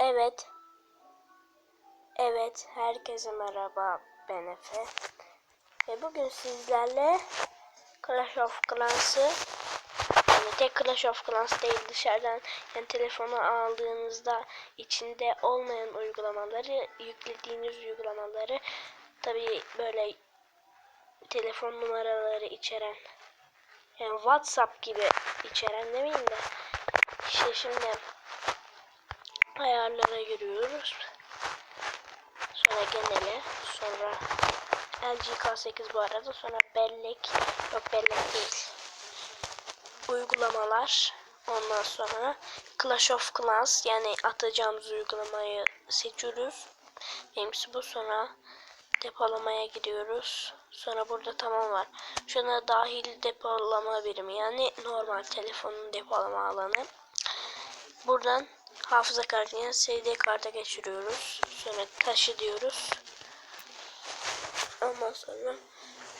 Evet. Evet, herkese merhaba. Ben Efe. Ve bugün sizlerle Clash of Clans'ı yani tek Clash of Clans değil dışarıdan yani telefonu aldığınızda içinde olmayan uygulamaları yüklediğiniz uygulamaları tabi böyle telefon numaraları içeren yani WhatsApp gibi içeren demeyeyim de işte şimdi ayarlara giriyoruz. Sonra genele, sonra LG K8 bu arada, sonra bellek, yok bellek değil. Uygulamalar, ondan sonra Clash of Clans yani atacağımız uygulamayı seçiyoruz. Benimkisi bu sonra depolamaya gidiyoruz. Sonra burada tamam var. Şuna dahil depolama birimi yani normal telefonun depolama alanı. Buradan hafıza kartına SD karta geçiriyoruz. Sonra taşı diyoruz. Ondan sonra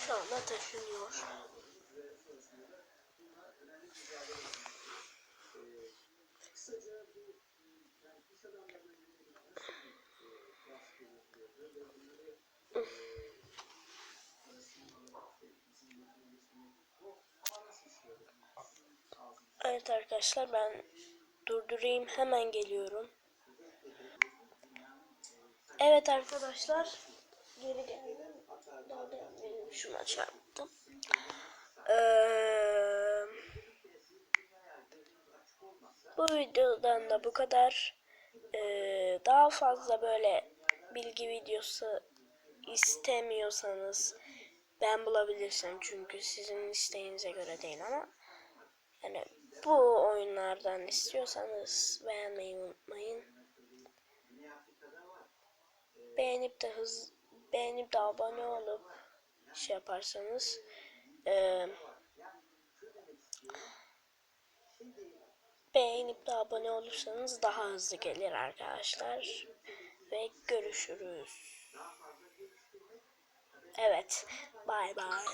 şu anda taşınıyor. Evet arkadaşlar ben durdurayım hemen geliyorum. Evet arkadaşlar geri geldim. Daha da şuna çarptım. Ee, bu videodan da bu kadar. Ee, daha fazla böyle bilgi videosu istemiyorsanız ben bulabilirsem çünkü sizin isteğinize göre değil ama yani bu oyunlardan istiyorsanız beğenmeyi unutmayın. Beğenip de hız beğenip de abone olup şey yaparsanız e, beğenip de abone olursanız daha hızlı gelir arkadaşlar. Ve görüşürüz. Evet. Bay bay.